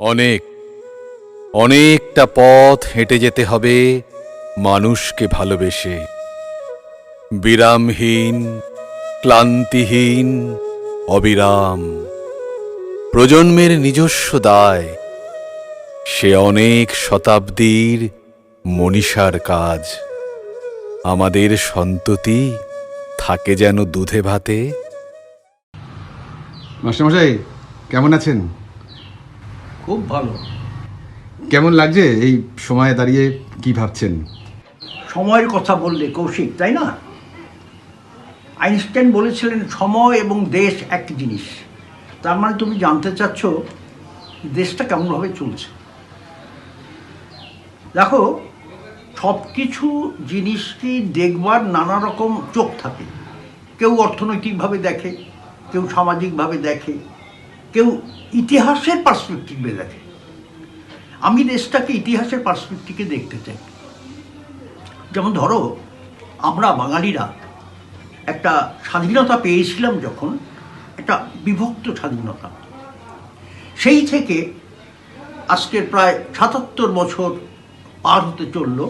অনেক, অনেকটা পথ হেঁটে যেতে হবে মানুষকে ভালোবেসে। বিরামহীন, ক্লান্তিহীন, অবিরাম। প্রজন্মের নিজস্ব দায়, সে অনেক শতাব্দীর মনীষার কাজ। আমাদের সন্ততি থাকে যেন দুধে ভাতে। মাস্টারমশাই, কেমন আছেন? খুব ভালো। কেমন লাগছে এই সময়ে দাঁড়িয়ে কি ভাবছেন? সময়ের কথা বললে কৌশিক তাই না? আইনস্টাইন বলেছিলেন সময় এবং দেশ এক জিনিস। তার মানে তুমি জানতে চাচ্ছ দেশটা কেমনভাবে চলছে। দেখো সব কিছু জিনিসটি দেখবার নানা রকম চোখ থাকে। কেউ অর্থনৈতিকভাবে দেখে কেউ সামাজিকভাবে দেখে কেউ ইতিহাসের পার্সপেক্টিভে দেখে। আমি দেশটাকে ইতিহাসের পার্সপেক্টিভে দেখতে চাই। যেমন ধরো, আমরা বাঙালিরা একটা স্বাধীনতা পেয়েছিলাম যখন, একটা বিভক্ত স্বাধীনতা। সেই থেকে আজকের প্রায় সাতাত্তর বছর পার হতে চলল।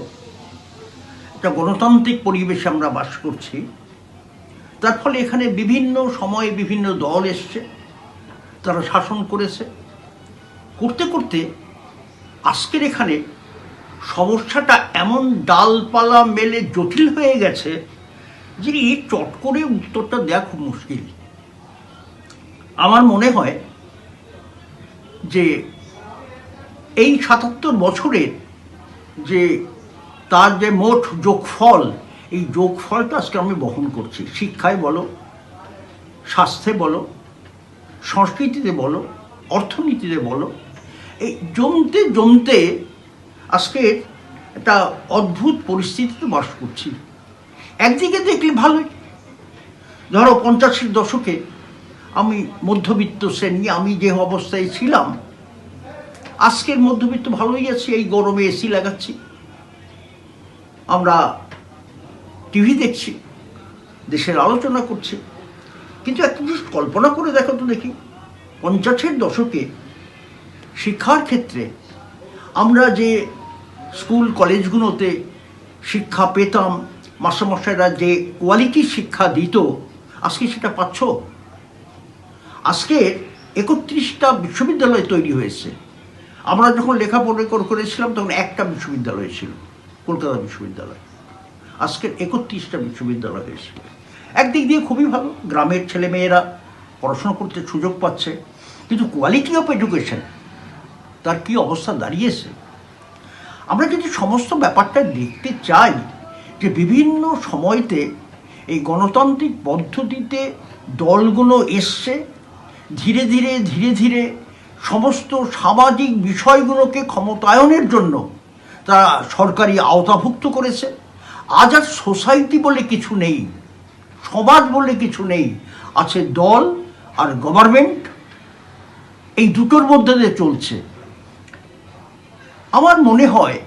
একটা গণতান্ত্রিক পরিবেশে আমরা বাস করছি। তার ফলে এখানে বিভিন্ন সময়ে বিভিন্ন দল এসছে। তারা শাসন করেছে। করতে করতে আজকের এখানে সমস্যাটা এমন ডালপালা মেলে জটিল হয়ে গেছে যে এই চট করে উত্তরটা দেওয়া খুব মুশকিল। আমার মনে হয় যে এই সাতাত্তর বছরের যে তার যে মোট যোগফল, এই যোগফলটা আজকে আমি বহন করছি। শিক্ষায় বলো, স্বাস্থ্যে বলো সংস্কৃতিতে বলো, অর্থনীতিতে বলো, এই জমতে জমতে আজকে একটা অদ্ভুত পরিস্থিতিতে বাস করছি। একদিকে দেখলে ভালোই। ধরো পঞ্চাশের দশকে আমি মধ্যবিত্ত শ্রেণি, আমি যে অবস্থায় ছিলাম, আজকের মধ্যবিত্ত ভালোই আছি, এই গরমে এসি লাগাচ্ছি। আমরা টিভি দেখছি, দেশের আলোচনা করছি। কিন্তু একটা জিনিস কল্পনা করে দেখো তো দেখি, পঞ্চাশের দশকে শিক্ষার ক্ষেত্রে আমরা যে স্কুল, কলেজগুলোতে শিক্ষা পেতাম, মাস্টারমশাইরা যে কোয়ালিটি শিক্ষা দিত, আজকে সেটা পাচ্ছ? আজকে একত্রিশটা বিশ্ববিদ্যালয় তৈরি হয়েছে। আমরা যখন লেখাপড়া করে- করেছিলাম তখন একটা বিশ্ববিদ্যালয় ছিল, কলকাতা বিশ্ববিদ্যালয়। আজকের একত্রিশটা বিশ্ববিদ্যালয় হয়েছে। একদিক দিয়ে খুবই ভালো, গ্রামের ছেলেমেয়েরা পড়াশোনা করতে সুযোগ পাচ্ছে, কিন্তু কোয়ালিটি অফ এডুকেশন তার কি অবস্থা দাঁড়িয়েছে? আমরা যদি সমস্ত ব্যাপারটা দেখতে চাই যে বিভিন্ন সময়তে এই গণতান্ত্রিক পদ্ধতিতে দলগুলো এসছে, ধীরে ধীরে ধীরে ধীরে সমস্ত সামাজিক বিষয়গুলোকে ক্ষমতায়নের জন্য তারা সরকারি আওতাভুক্ত করেছে। আজ আর সোসাইটি বলে কিছু নেই। সমাজ বলে কিছু নেই। আছে দল আর গভর্নমেন্ট এই দুটোর মধ্যে দিয়ে চলছে। আমার মনে হয়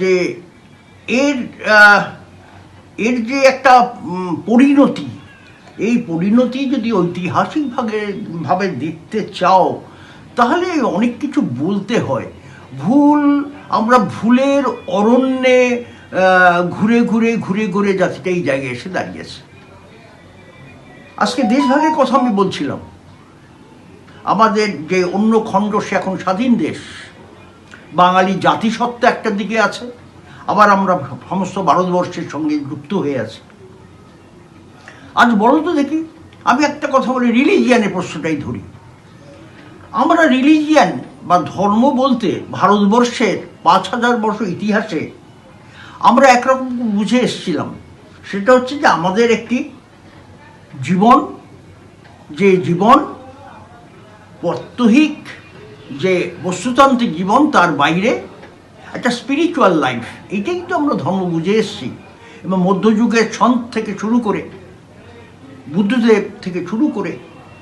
যে এর এর যে একটা পরিণতি, এই পরিণতি যদি ঐতিহাসিকভাবে, ভাবে দেখতে চাও, তাহলে অনেক কিছু বলতে হয়। ভুল, আমরা ভুলের অরণ্যে ঘুরে ঘুরে ঘুরে ঘুরে জাতিটা এই জায়গায় এসে দাঁড়িয়েছে। আজকে দেশভাগের কথা আমি বলছিলাম। আমাদের যে অন্য খণ্ড, সে এখন স্বাধীন দেশ। বাঙালি জাতিসত্তা একটা দিকে আছে, আবার আমরা সমস্ত ভারতবর্ষের সঙ্গে যুক্ত হয়ে আছি। আজ বলো তো দেখি, আমি একটা কথা বলি, রিলিজিয়ানের প্রশ্নটাই ধরি। আমরা রিলিজিয়ান বা ধর্ম বলতে ভারতবর্ষের পাঁচ হাজার বর্ষ ইতিহাসে আমরা একরকম বুঝে এসেছিলাম। সেটা হচ্ছে যে আমাদের একটি জীবন, যে জীবন প্রত্যহিক যে বস্তুতান্ত্রিক জীবন তার বাইরে, একটা স্পিরিচুয়াল লাইফ এইটাই তো আমরা ধর্ম বুঝে এসেছি। এবং মধ্যযুগের ছন্দ থেকে শুরু করে, বুদ্ধদেব থেকে শুরু করে,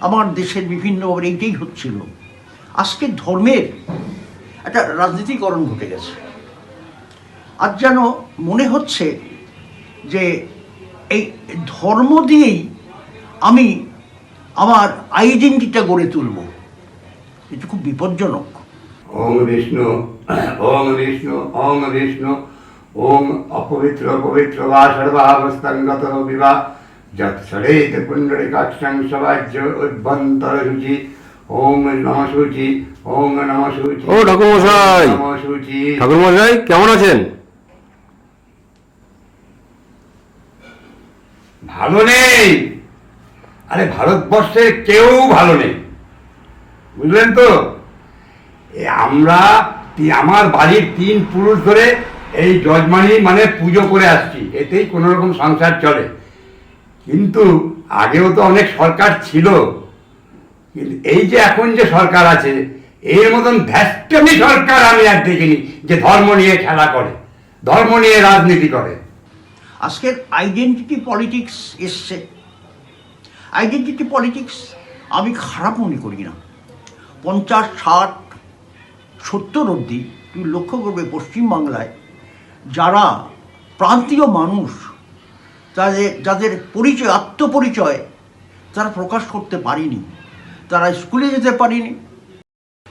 আমার দেশের বিভিন্ন এইটাই হচ্ছিল। আজকে ধর্মের একটা রাজনীতিকরণ ঘটে গেছে। আজ যেন মনে হচ্ছে যে এই ধর্ম দিয়েই আমি আমার আইডেন্টিটা গড়ে তুলব। এটা খুব বিপজ্জনক। ওম বিষ্ণু ওম বিষ্ণু ওম বিষ্ণু ওম অপবিত্র পবিত্র বা সর্বাবস্থাঙ্গত বিবাহ যৎ সরেত পুণ্ডরিকাক্ষং সবাজ্য উদ্ভন্তর শুচি ওম নম শুচি ওম নম শুচি ও ঠাকুরমশাই! নম শুচি ঠাকুর মশাই কেমন আছেন? ভালো নেই। আরে ভারতবর্ষে কেউ ভালো নেই। বুঝলেন তো? আমরা আমার বাড়ির তিন পুরুষ ধরে এই যজমানি মানে পুজো করে আসছি। এতেই কোনো রকম সংসার চলে। কিন্তু আগেও তো অনেক সরকার ছিল। কিন্তু এই যে এখন যে সরকার আছে, এর মতন ভ্যাস্টামি সরকার আমি আর দেখিনি যে ধর্ম নিয়ে খেলা করে, ধর্ম নিয়ে রাজনীতি করে। আজকের আইডেন্টিটি পলিটিক্স এসছে। আইডেন্টিটি পলিটিক্স আমি খারাপ মনে করি না। পঞ্চাশ, ষাট, সত্তর অবধি তুমি লক্ষ্য করবে পশ্চিমবাংলায় যারা প্রান্তীয় মানুষ, তাদের, যাদের পরিচয়, আত্মপরিচয় তারা প্রকাশ করতে পারিনি। তারা স্কুলে যেতে পারেনি।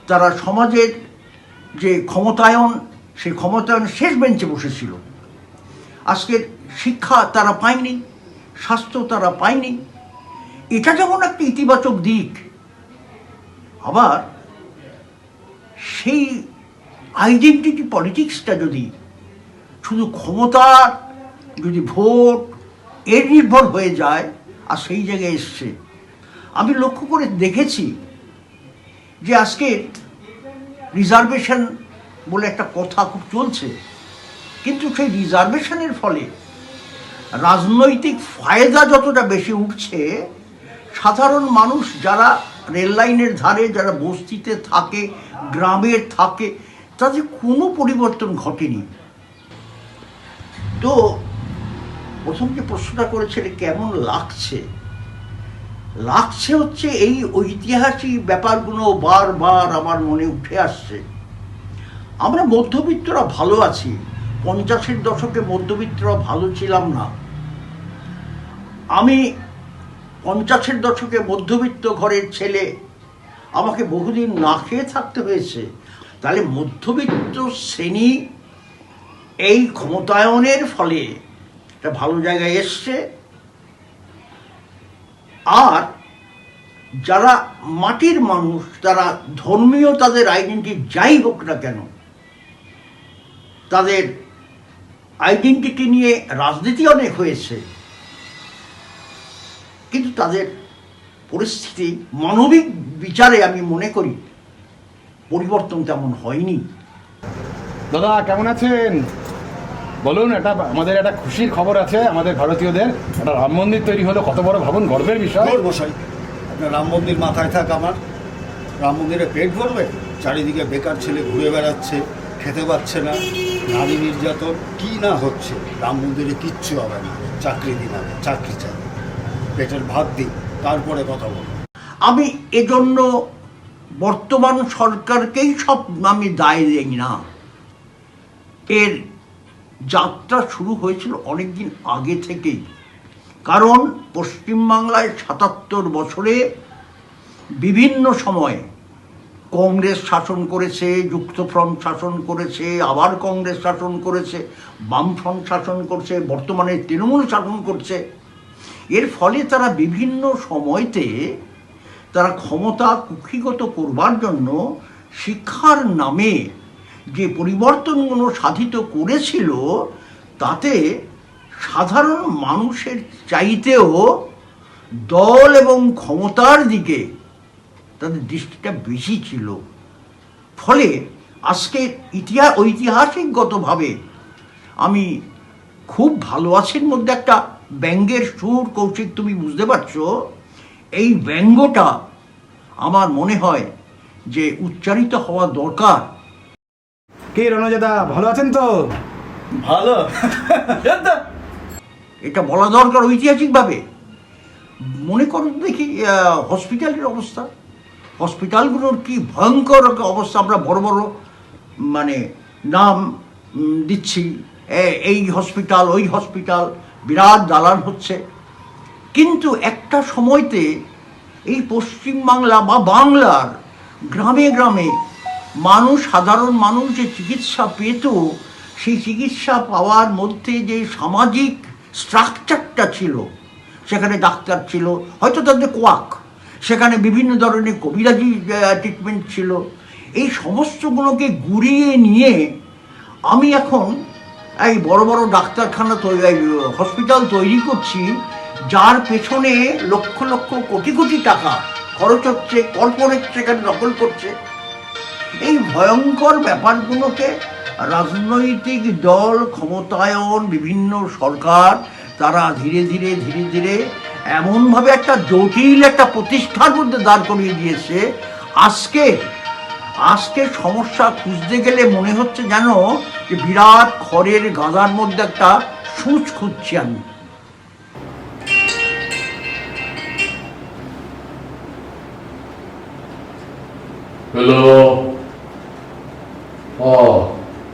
তারা সমাজের যে ক্ষমতায়ন, সেই ক্ষমতায়ন শেষ বেঞ্চে বসেছিল। আজকের শিক্ষা তারা পায়নি, স্বাস্থ্য তারা পায়নি। এটা যেমন একটা ইতিবাচক দিক, আবার সেই আইডেন্টিটি পলিটিক্সটা যদি, শুধু ক্ষমতার যদি ভোট এর নির্ভর হয়ে যায়, আর সেই জায়গায় এসছে। আমি লক্ষ্য করে দেখেছি যে আজকে রিজার্ভেশন বলে একটা কথা খুব চলছে, কিন্তু সেই রিজার্ভেশনের ফলে রাজনৈতিক ফায়দা যতটা বেশি উঠছে, সাধারণ মানুষ যারা রেল লাইনের ধারে, যারা বস্তিতে থাকে গ্রামের থাকে, তাদের কোনো পরিবর্তন ঘটেনি। তো প্রথম যে প্রশ্নটা করেছিল কেমন লাগছে? লাগছে হচ্ছে এই ঐতিহাসিক ব্যাপারগুলো বারবার আমার মনে উঠে আসছে। আমরা মধ্যবিত্তরা ভালো আছি, পঞ্চাশের দশকে মধ্যবিত্তরা ভালো ছিলাম না। আমি পঞ্চাশের দশকে মধ্যবিত্ত ঘরের ছেলে। আমাকে বহুদিন না খেয়ে থাকতে হয়েছে। তাহলে মধ্যবিত্ত শ্রেণি এই ক্ষমতায়নের ফলে একটা ভালো জায়গায় এসছে। আর যারা মাটির মানুষ, তারা ধর্মীয় তাদের আইডেন্টি যাই হোক না কেন, তাদের আইডেন্টিটি নিয়ে রাজনীতি অনেক হয়েছে। কিন্তু তাদের পরিস্থিতি মানবিক বিচারে আমি মনে করি পরিবর্তন তেমন হয়নি। দাদা কেমন আছেন? বলুন এটা আমাদের একটা খুশির খবর আছে আমাদের ভারতীয়দের। একটা রাম মন্দির তৈরি হলো কত বড় ভাবুন গর্বের বিষয়। বসাই আপনার রাম মন্দির মাথায় থাক আমার। রাম মন্দিরে পেট ভরবে? চারিদিকে বেকার ছেলে ঘুরে বেড়াচ্ছে খেতে পাচ্ছে না নারী নির্যাতন কি না হচ্ছে? রাম মন্দিরে কিচ্ছু হবে না চাকরি দিন আগে চাকরি চাই। পেটের ভাত দিন তারপরে কথা বলব আমি এজন্য বর্তমান সরকারকেই সব আমি দায় দিই না। এর যাত্রা শুরু হয়েছিল অনেকদিন আগে থেকেই। কারণ পশ্চিমবাংলায় সাতাত্তর বছরে বিভিন্ন সময়ে কংগ্রেস শাসন করেছে, যুক্তফ্রন্ট শাসন করেছে, আবার কংগ্রেস শাসন করেছে, বামফ্রন্ট শাসন করছে, বর্তমানে তৃণমূল শাসন করছে। এর ফলে তারা বিভিন্ন সময়তে তারা ক্ষমতা কুক্ষিগত করবার জন্য শিক্ষার নামে যে পরিবর্তনগুলো সাধিত করেছিল, তাতে সাধারণ মানুষের চাইতেও দল এবং ক্ষমতার দিকে তাদের দৃষ্টিটা বেশি ছিল। ফলে আজকে ইতিহাস ঐতিহাসিকগতভাবে আমি খুব ভালো মধ্যে একটা ব্যঙ্গের সুর কৌশিক তুমি বুঝতে পারছ? এই ব্যঙ্গটা আমার মনে হয় যে উচ্চারিত হওয়া দরকার। কি রণজাদা ভালো আছেন তো? ভালো। এটা বলা দরকার ঐতিহাসিকভাবে। মনে করো দেখি হসপিটালের অবস্থা। হসপিটালগুলোর কি ভয়ঙ্কর অবস্থা আমরা বড় বড় মানে নাম দিচ্ছি। এই হসপিটাল ওই হসপিটাল বিরাট দালান হচ্ছে। কিন্তু একটা সময়তে এই পশ্চিমবাংলা বা বাংলার গ্রামে গ্রামে মানুষ, সাধারণ মানুষ যে চিকিৎসা পেত, সেই চিকিৎসা পাওয়ার মধ্যে যে সামাজিক স্ট্রাকচারটা ছিল, সেখানে ডাক্তার ছিল, হয়তো তাদের কোয়াক সেখানে বিভিন্ন ধরনের কবিরাজি ট্রিটমেন্ট ছিল। এই সমস্তগুলোকে গুড়িয়ে নিয়ে আমি এখন এই বড় বড় ডাক্তারখানা তৈরি হসপিটাল তৈরি করছি, যার পেছনে লক্ষ লক্ষ কোটি কোটি টাকা খরচ হচ্ছে কর্পোরেট সেখানে দখল করছে। এই ভয়ঙ্কর ব্যাপারগুলোকে রাজনৈতিক দল, ক্ষমতায়ন, বিভিন্ন সরকার, তারা ধীরে ধীরে ধীরে ধীরে এমনভাবে একটা জটিল একটা প্রতিষ্ঠার মধ্যে দাঁড় করিয়ে দিয়েছে। আজকে আজকে সমস্যা খুঁজতে গেলে মনে হচ্ছে যেন যে বিরাট খড়ের গাদার মধ্যে একটা সুচ খুঁজছি আমি। হ্যালো। ও,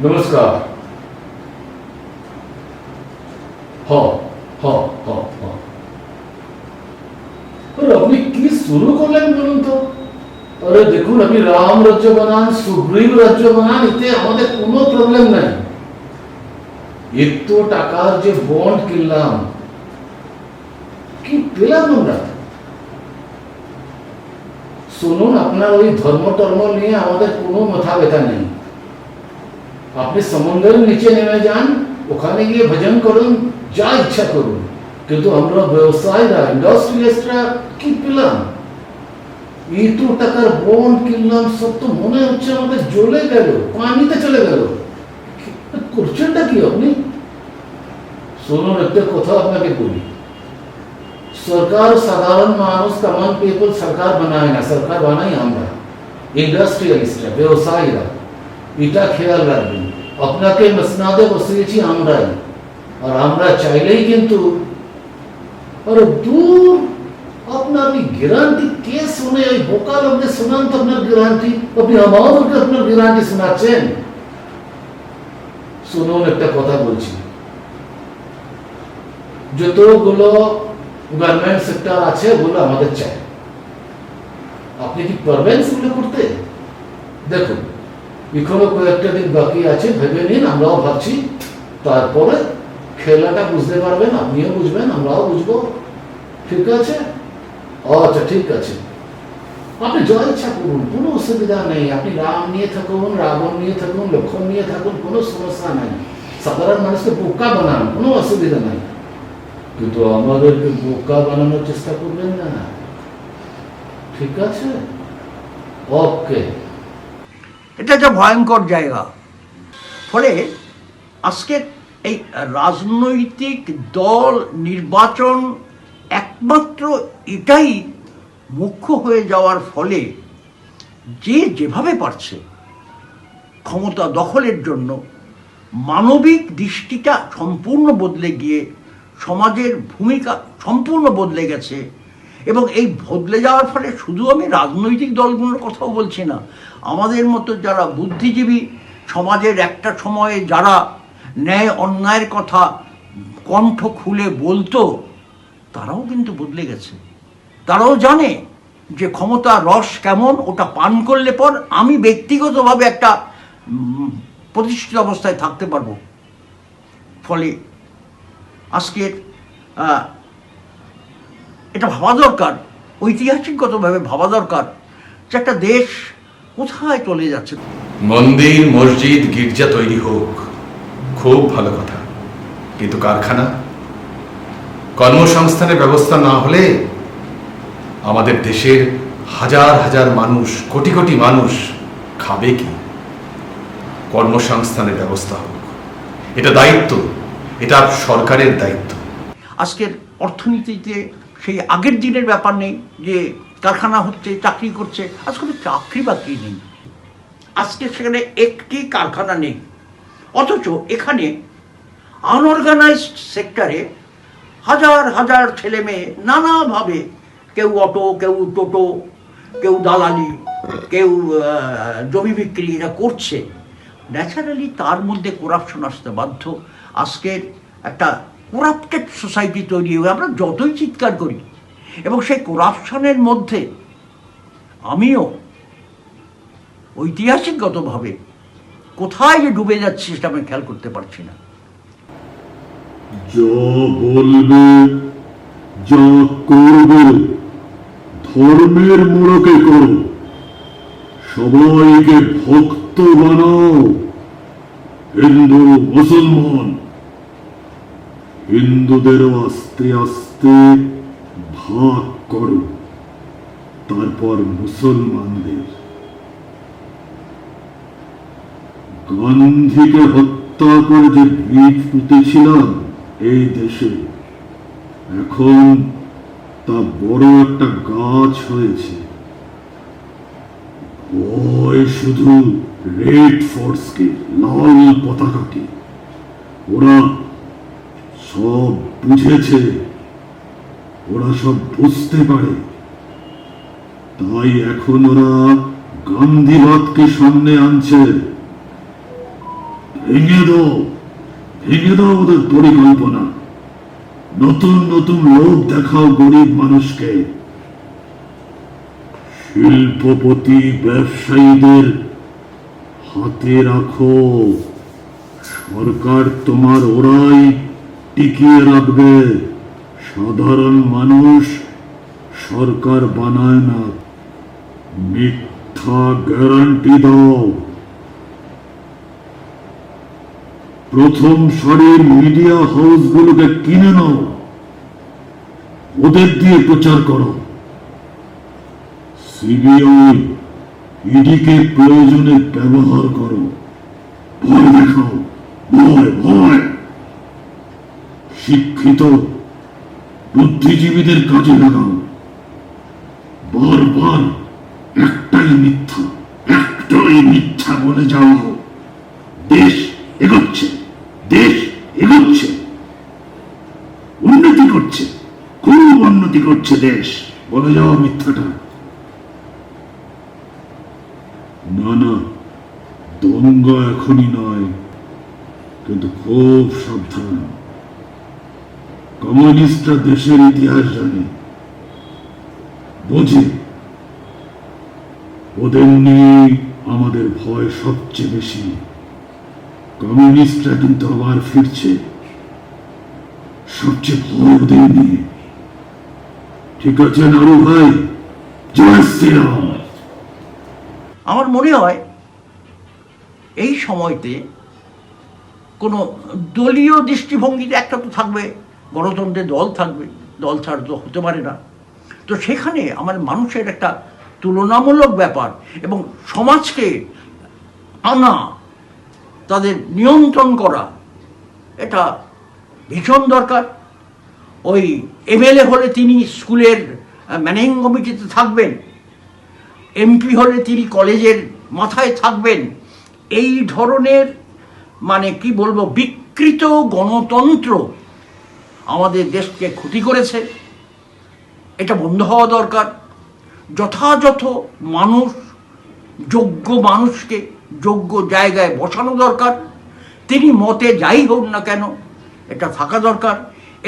নমস্কার। দেখুন আপনি রাম রাজ্য বানান, সুগ্রীব রাজ্য বানান, এতে আমাদের কোনো প্রবলেম নাই। এত টাকার যে বন্ড কিনলাম, কি পেলাম আমরা? শুনুন, আপনার ওই ধর্ম টর্ম নিয়ে আমাদের কোনো মাথা ব্যথা নেই। আপনি সমুদ্রের নিচে নেমে যান, ওখানে গিয়ে ভজন করুন, যা ইচ্ছা করুন। কিন্তু আমরা ব্যবসায়ীরা ইন্ডাস্ট্রিয়ালিস্টরা কি পেলাম? এত টাকার বন্ড কিনলাম, সব তো মনে হচ্ছে আমাদের জ্বলে গেল, পানিতে চলে গেল। কি- করছেনটা কি আপনি? শুনুন একটা কথা আপনাকে বলি। সরকার সাধারণ মানুষ কমন পিপল সরকার বানায় না, সরকার বানাই আমরা। ইন্ডাস্ট্রিয়ালিস্টরা ব্যবসায়ীরা, এটা খেয়াল রাখবেন। আপনাকে মসনাদে বসিয়েছি আমরাই। আর আমরা চাইলেই কিন্তু আরে দূর আপনার ওই গ্যারান্টি কে শুনে ওই বোকা লোকদের শোনান তো আপনার গ্যারান্টি আপনি আমাদেরকে আপনার গ্যারান্টি শোনাচ্ছেন। শুনুন একটা কথা বলছি। যতগুলো গভর্নমেন্ট সেক্টর আছে, ওগুলো আমাদের চাই। আপনি কি পারবেন সেগুলো করতে? দেখুন, এখনও কয়েকটা দিন বাকি আছে, ভেবে নিন, আমরাও ভাবছি, তারপরে খেলাটা বুঝতে পারবেন, আপনিও বুঝবেন, আমরাও বুঝব। ঠিক আছে? আচ্ছা ঠিক আছে। আপনি যা ইচ্ছা করুন, কোনো অসুবিধা নেই। আপনি রাম নিয়ে থাকুন, রাবণ নিয়ে থাকুন লক্ষণ নিয়ে থাকুন, কোনো সমস্যা নাই। সাধারণ মানুষকে বোকা বানান, কোনো অসুবিধা নাই। কিন্তু আমাদেরকে বোকা বানানোর চেষ্টা করবেন না। ঠিক আছে? ওকে। এটা একটা ভয়ঙ্কর জায়গা। ফলে আজকে এই রাজনৈতিক দল নির্বাচন একমাত্র এটাই মুখ্য হয়ে যাওয়ার ফলে যে যেভাবে পারছে ক্ষমতা দখলের জন্য মানবিক দৃষ্টিটা সম্পূর্ণ বদলে গিয়ে সমাজের ভূমিকা সম্পূর্ণ বদলে গেছে এবং এই বদলে যাওয়ার ফলে শুধু আমি রাজনৈতিক দলগুলোর কথাও বলছি না, আমাদের মতো যারা বুদ্ধিজীবী, সমাজের একটা সময়ে যারা ন্যায় অন্যায়ের কথা কণ্ঠ খুলে বলতো তারাও কিন্তু বদলে গেছে। তারাও জানে যে ক্ষমতা রস কেমন, ওটা পান করলে পর আমি ব্যক্তিগতভাবে একটা প্রতিষ্ঠিত অবস্থায় থাকতে পারব। ফলে আজকের এটা ভাবা দরকার, ঐতিহাসিকগতভাবে ভাবা দরকার যে একটা দেশ কোথায় চলে যাচ্ছে। মন্দির, মসজিদ, গির্জা তৈরি হোক, খুব ভালো কথা। কিন্তু কারখানা? কর্মসংস্থানের ব্যবস্থা না হলে আমাদের দেশের হাজার হাজার মানুষ, কোটি কোটি মানুষ খাবে কি? কর্মসংস্থানের ব্যবস্থা হোক। এটা দায়িত্ব, এটা সরকারের দায়িত্ব। আজকের অর্থনীতিতে সেই আগের দিনের ব্যাপার নেই যে কারখানা হচ্ছে, চাকরি করছে, আজকে চাকরি বাকরি নেই। আজকে সেখানে একটি কারখানা নেই। অথচ এখানে আনঅর্গানাইজড সেক্টরে হাজার হাজার ছেলে মেয়ে নানাভাবে, কেউ অটো, কেউ টোটো, কেউ দালালি, কেউ জমি বিক্রি এটা করছে। ন্যাচারালি তার মধ্যে করাপশন আসতে বাধ্য। আজকের একটা করাপ্টেড সোসাইটি তৈরি হয়ে আমরা যতই চিৎকার করি, এবং সেই করাপশনের মধ্যে আমিও ঐতিহাসিকগতভাবে কোথায় যে ডুবে যাচ্ছে সেটা আমি খেয়াল করতে পারছি না। যা বলবে, যা করবে, ধর্মের মোড়কে করো। সবাইকে ভক্ত বানাও, হিন্দু, মুসলমান। হিন্দুদেরও আস্তে আস্তে ভাগ করো, তারপর মুসলমানদের। গান্ধীকে হত্যা করে যে বীজ পুঁতেছিলাম এই দেশে এখন তা বড় একটা গাছ হয়েছে। ওই শুধু রেড ফোর্সকে লাল পতাকাকে। ওরা সব বুঝেছে, ওরা সব বুঝতে পারে। তাই এখন ওরা গান্ধীবাদকে সামনে আনছে। ভেঙে দাও। দাও পরিকল্পনা। নতুন নতুন লোক দেখাও গরিব মানুষকে। শিল্পপতি, ব্যবসায়ীদের হাতে রাখো। সরকার তোমার ওরাই টিকিয়ে রাখবে। সাধারণ মানুষ সরকার বানায় না। মিথ্যা গ্যারান্টি দাও। প্রথম সারির মিডিয়া হাউসগুলোকে কিনে নাও। ওদের দিয়ে প্রচার করো। সিবিআই ইডিকে প্রয়োজনে ব্যবহার করো। ভয় দেখাও, ভয় ভয়। শিক্ষিত, বুদ্ধিজীবীদের কাজে লাগাও। বারবার একটাই মিথ্যা একটাই মিথ্যা বলে যাও দেশ এগোচ্ছে দেশ এগোচ্ছে উন্নতি করছে খুব করছে দেশ। বলে যাওয়া মিথ্যাটা। না না, দঙ্গা এখনই নয়, কিন্তু খুব সাবধান। কমিউনিস্টরা দেশের ইতিহাস জানে। বোঝে। ওদের নিয়ে আমাদের ভয় সবচেয়ে বেশি। কমিউনিস্টরা কিন্তু আবার ফিরছে। সবচেয়ে ভয় ওদের নিয়ে। ঠিক আছে, নারু ভাই? আমার মনে হয় এই সময়তে কোনো দলীয় দৃষ্টিভঙ্গিতে একটা তো থাকবে গণতন্ত্রের দল থাকবে, দল ছাড়া তো হতে পারে না। তো সেখানে আমার মানুষের একটা তুলনামূলক ব্যাপার এবং সমাজকে আনা, তাদের নিয়ন্ত্রণ করা, এটা ভীষণ দরকার। ওই এমএলএ হলে তিনি স্কুলের ম্যানেজিং কমিটিতে থাকবেন। এমপি হলে তিনি কলেজের মাথায় থাকবেন। এই ধরনের মানে কি বলব, বিকৃত গণতন্ত্র আমাদের দেশকে ক্ষতি করেছে। এটা বন্ধ হওয়া দরকার। যথাযথ মানুষ, যোগ্য মানুষকে যোগ্য জায়গায় বসানো দরকার। তিনি মতে যাই হোক না কেন, এটা থাকা দরকার।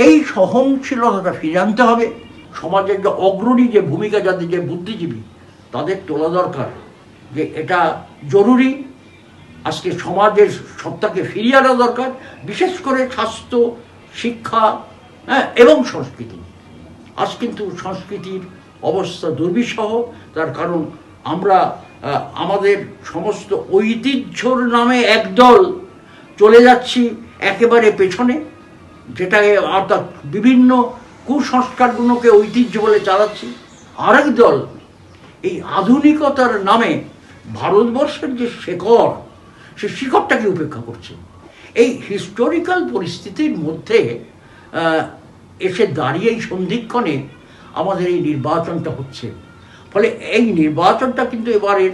এই সহনশীলতাটা ফিরে আনতে হবে। সমাজের যে অগ্রণী, যে ভূমিকা, যাদের যে বুদ্ধিজীবী, তাদের তোলা দরকার যে এটা জরুরি। আজকে সমাজের সত্তাকে ফিরিয়ে আনা দরকার, বিশেষ করে স্বাস্থ্য, শিক্ষা হ্যাঁ এবং সংস্কৃতি। আজ কিন্তু সংস্কৃতির অবস্থা দুর্বিষহ, তার কারণ আমরা আমাদের সমস্ত ঐতিহ্যর নামে একদল চলে যাচ্ছি একেবারে পেছনে। যেটাকে অর্থাৎ বিভিন্ন কুসংস্কারগুলোকে ঐতিহ্য বলে চালাচ্ছি আরেক দল এই আধুনিকতার নামে ভারতবর্ষের যে শেকড় সে শিকড়টাকে উপেক্ষা করছে। এই হিস্টোরিক্যাল পরিস্থিতির মধ্যে এসে দাঁড়িয়ে এই সন্ধিক্ষণে আমাদের এই নির্বাচনটা হচ্ছে। ফলে এই নির্বাচনটা কিন্তু এবারের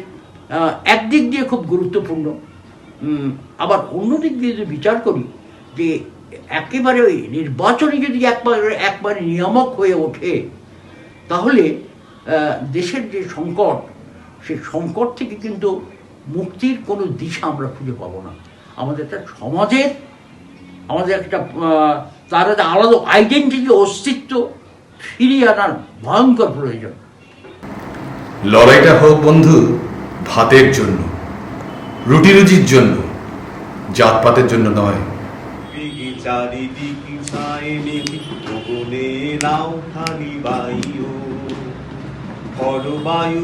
একদিক দিয়ে খুব গুরুত্বপূর্ণ। আবার অন্য দিক দিয়ে যদি বিচার করি যে একেবারে ওই নির্বাচনে যদি একবার, একবারে নিয়ামক হয়ে ওঠে, তাহলে দেশের যে সংকট, সেই সংকট থেকে কিন্তু মুক্তির কোনো দিশা আমরা খুঁজে পাবো না। আমাদের একটা সমাজের, আমাদের একটা তার একটা আলাদা আইডেন্টিটি অস্তিত্ব ফিরিয়ে আনার ভয়ঙ্কর প্রয়োজন। লড়াইটা হোক বন্ধু, ভাতের জন্য রুটি রুজির জন্য, জাতপাতের জন্য নয়। চারিদিকে ছায় মেঘে গগনে নাও খালি বায়ু বড় বায়ু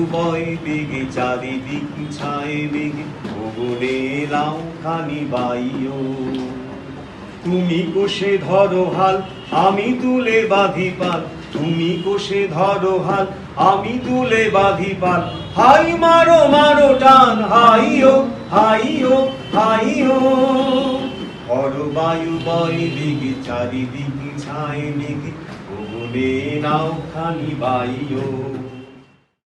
বেগে চারিদিকে ছায় মেঘে গগনে নাও খালি বায়ু তুমি কোষে ধরো হাল, আমি তুলে বাঁধি পাল। তুমি কোষে ধরো হাল, আমি তুলে বাঁধি পাল। হাই মারো মারো টান, হাইও হাইও হাইও। বড় বায়ু বেগে চারিদিকে ছায় মেঘে গগনে নাও খানি বায়ু